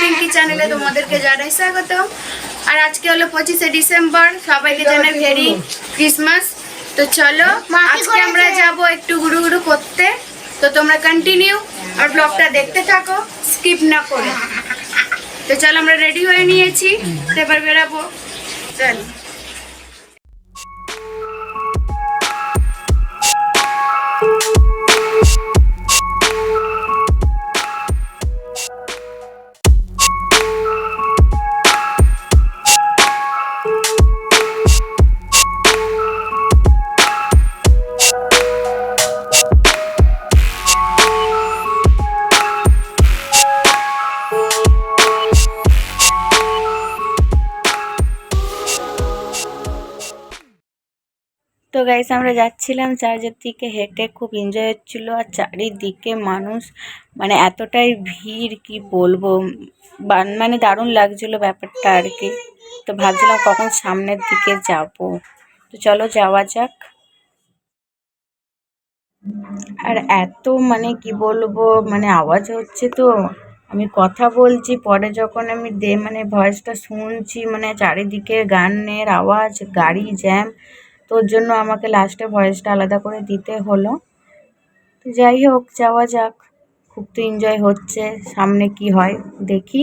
পিঙ্কি চ্যানেলে তোমাদেরকে জানাই স্বাগত আর আজকে হলো পঁচিশে ডিসেম্বর সবাইকে জানাই ভেরি ক্রিসমাস তো চলো আজকে আমরা যাব একটু করতে। তো তোমরা কন্টিনিউ আর ব্লগটা দেখতে থাকো স্কিপ না করে। তো চলো আমরা রেডি হয়ে নিয়েছি। এবার বেরাবো। চল। তো গাইস আমরা যাচ্ছিলাম চার্চের দিকে হেঁটে খুব এনজয় হচ্ছিল আর চারিদিকে মানুষ মানে এতটাই ভিড় কি বলব মানে দারুণ লাগছিল ব্যাপারটা আর কি। তো ভাবছিলাম কখন সামনের দিকে যাব। তো চলো যাওয়া যাক। আর এত মানে কি বলব মানে আওয়াজ হচ্ছে তো, আমি কথা বলছি, পরে যখন আমি দে মানে ভয়েসটা শুনছি মানে চারিদিকে গানের আওয়াজ, গাড়ি জ্যাম তোর জন্য আমাকে লাস্টে ভয়েসটা আলাদা করে দিতে হলো। যাই হোক, যাওয়া যাক। খুব তো এনজয় হচ্ছে। সামনে কি হয়, দেখি।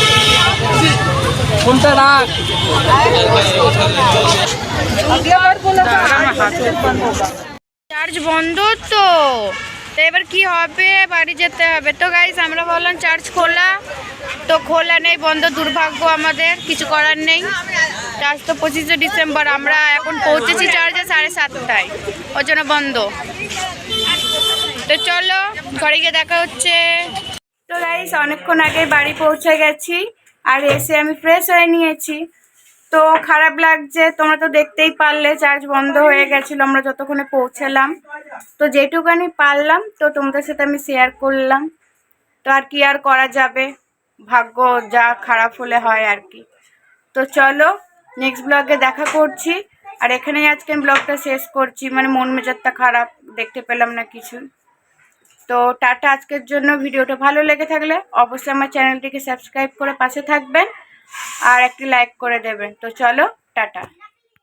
চার্জ বন্ধ তো। তো এবার কি হবে? বাড়ি যেতে হবে। তো গাইস আমরা ভাবলাম চার্জ খোলা। তো খোলা নেই, বন্ধ দুর্ভাগ্য আমাদের। কিছু করার নেই। চার্জ তো পঁচিশে ডিসেম্বর, আমরা এখন পৌঁছেছি চার্জে সাড়ে সাতটায়। ওর জন্য বন্ধ। তো চলো, ঘরে গিয়ে দেখা হচ্ছে। তো গাইস অনেকক্ষণ আগে বাড়ি পৌঁছে গেছি। আর এসে আমি ফ্রেশ হয়ে নিয়েছি। তো খারাপ লাগছে, তোমরা তো দেখতেই পারলে চার্জ বন্ধ হয়ে গেছিল, আমরা যতক্ষণে পৌঁছালাম। তো যেটুকানি পারলাম, তো তোমাদের সাথে আমি শেয়ার করলাম। তো আর কি আর করা যাবে? ভাগ্য যা খারাপ হলে হয় আর কি। তো চলো নেক্সট ব্লগে দেখা করছি। আর এখানেই আজকে আমি ব্লগটা শেষ করছি। মানে মন মেজাজটা খারাপ, দেখতে পেলাম না কিছু। তো টাটা, আজকের জন্য ভিডিওটা ভালো লেগে থাকলে অবশ্যই আমার চ্যানেলটিকে সাবস্ক্রাইব করে পাশে থাকবেন আর একটি লাইক করে দেবেন। তো চলো, টাটা।